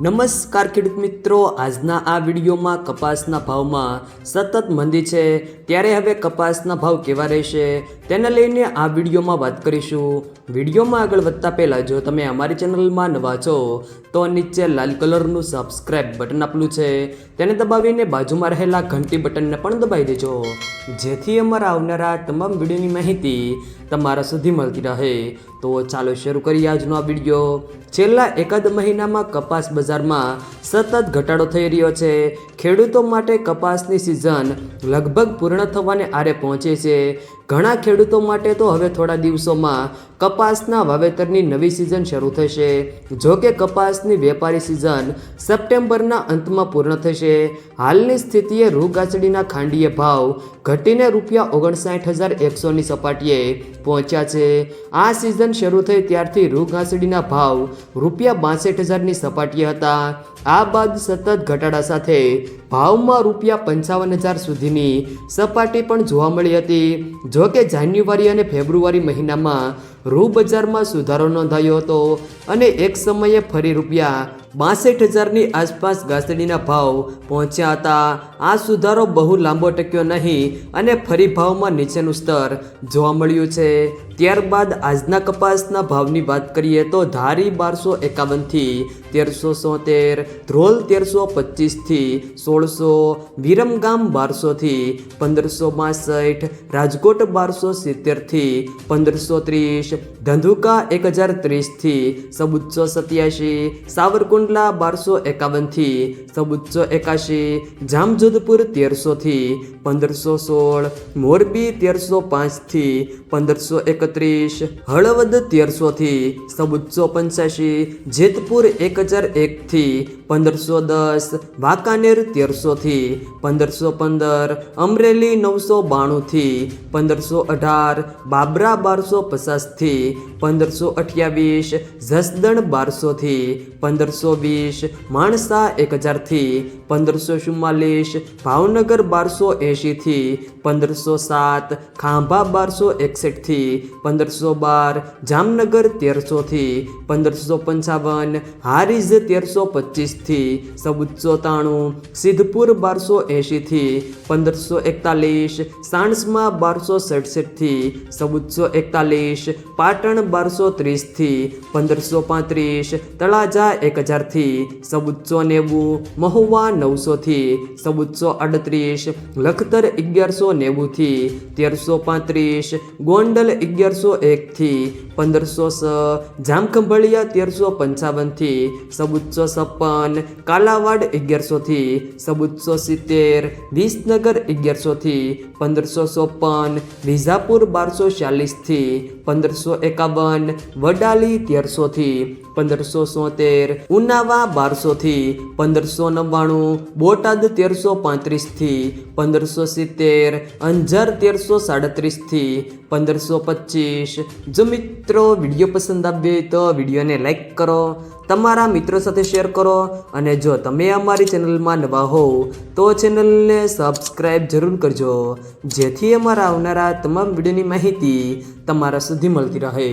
નમસ્કાર ખેડૂત મિત્રો, આજના આ વિડીયોમાં કપાસના ભાવમાં સતત મંદી છે. ત્યારે હવે કપાસના ભાવ કેવા રહેશે તેને લઈને આ વિડીયોમાં વાત કરીશું. વિડીયોમાં આગળ વધતા પહેલાં જો તમે અમારી ચેનલમાં નવા છો, તો નીચે લાલ કલરનું સબસ્ક્રાઇબ બટન આપેલું છે. તેને દબાવીને બાજુમાં રહેલા ઘંટી બટનને પણ દબાવી દેજો. જેથી અમારા આવનારા તમામ વિડીયોની માહિતી તમારા સુધી મળતી રહે. તો ચાલો શરૂ કરીએ આજનો આ વીડિયો. છેલ્લા એકાદ મહિનામાં કપાસ બજારમાં સતત ઘટાડો થઈ રહ્યો છે. ખેડૂતો માટે કપાસની સિઝન લગભગ પૂર્ણ થવાને આરે પહોંચે છે. ઘણા ખેડૂતો માટે તો હવે થોડા દિવસોમાં કપાસના વાવેતરની નવી સિઝન શરૂ થશે. જો કે કપાસની વેપારી સિઝન સપ્ટેમ્બરના અંતમાં પૂર્ણ થશે. હાલની સ્થિતિએ રૂગાચડીના ખાંડીએ ભાવ ઘટીને રૂપિયા ઓગણસાઠ હજાર એકસોની સપાટીએ પહોંચ્યા છે. આ સિઝન શરૂ થઈ ત્યારથી રૂગાચડીના ભાવ રૂપિયા બાસઠ હજારની સપાટીએ હતા. આ બાદ સતત ઘટાડા સાથે ભાવમાં રૂપિયા પંચાવન હજાર સુધીની સપાટી પણ જોવા મળી હતી. જો કે જાન્યુઆરી અને ફેબ્રુઆરી મહિનામાં રૂ બજારમાં સુધારો નોંધાયો હતો અને એક સમયે ફરી રૂપિયા બાસઠ હજારની આસપાસ ઘાસડીના ભાવ પહોંચ્યા હતા. આ સુધારો બહુ લાંબો ટક્યો નહીં અને ફરી ભાવમાં નીચેનું સ્તર જોવા મળ્યું છે. ત્યારબાદ આજના કપાસના ભાવની વાત કરીએ તો ધારી બારસો એકાવનથી તેરસો સોતેર, ધ્રોલ તેરસો પચીસથી સોળસો, વિરમગામ બારસોથી પંદરસો બાસઠ, રાજકોટ બારસો સિત્તેરથી પંદરસો ત્રીસ, ધંધુકા એક હજાર ત્રીસથી સબુચ્ચો સત્યાસી સાવરકુંડલા બારસો એકાવનથી સબુચ્ચો એકાશી, જામજોધપુર તેરસોથી પંદરસો સોળ, મોરબી તેરસો પાંચથી પંદરસો એકત્રીસ, હળવદ તેરસોથી સબુચ્ચો પંચ્યાસી જેતપુર એક હજાર એકથી પંદરસો દસ, વાંકાનેર તેરસોથી પંદરસો પંદર, અમરેલી નવસો બાણુંથી પંદરસો અઢાર, બાબરા બારસો પચાસથી પંદરસો અઠ્યાવીસ, જસદણ બારસોથી પંદરસો વીસ, માણસા એક હજારથી પંદરસો ચુમ્માલીસ, ભાવનગર બારસો એંશીથી પંદરસો સાત, ખાંભા બારસો એકસઠથી પંદરસો બાર, જામનગર તેરસોથી પંદરસો પંચાવન, હારીજ તેરસો પચીસથી સબુચ્ચો તાણું સિદ્ધપુર બારસો એંશીથી પંદરસો એકતાલીસ, સાણસમાં બારસો સડસઠથી ચૌદસો એકતાલીસ, પાટણ બારસો ત્રીસથી પંદરસો પાંત્રીસ, તળાજા એક હજારથી ચૌદસો નેવું, મહુવા નવસોથી ચૌદસો અડત્રીસ, લખતર અગિયારસો નેવુંથી તેરસો પાંત્રીસ, ગોંડલ અગિયારસો એકથી પંદરસો છ જામખંભળિયા તેરસો પંચાવનથી ચૌદસો છપ્પન, કાલાવાડ અગિયારસોથી ચૌદસો સિત્તેર, વિસનગર અગિયારસોથી પંદરસો ચોપન વિઝાપુર બારસો ચાલીસથી પંદરસો એકાવન, વડાલી તેરસોથી પંદરસો સોતેર ઉનાવા બારસોથી પંદરસો નવ્વાણું, બોટાદ તેરસો પાંત્રીસથી પંદરસો સિત્તેર, અંજાર તેરસો સાડત્રીસથી પંદરસો પચીસ. જો મિત્રો વીડિયો પસંદ આવ્યો હોય તો વિડીયોને લાઈક કરો, તમારા મિત્રો સાથે શેર કરો અને જો તમે અમારી ચેનલમાં નવા હોવ તો ચેનલને સબસ્ક્રાઈબ જરૂર કરજો, જેથી અમારા આવનારા તમામ વિડીયોની માહિતી તમારા સુધી મળતી રહે.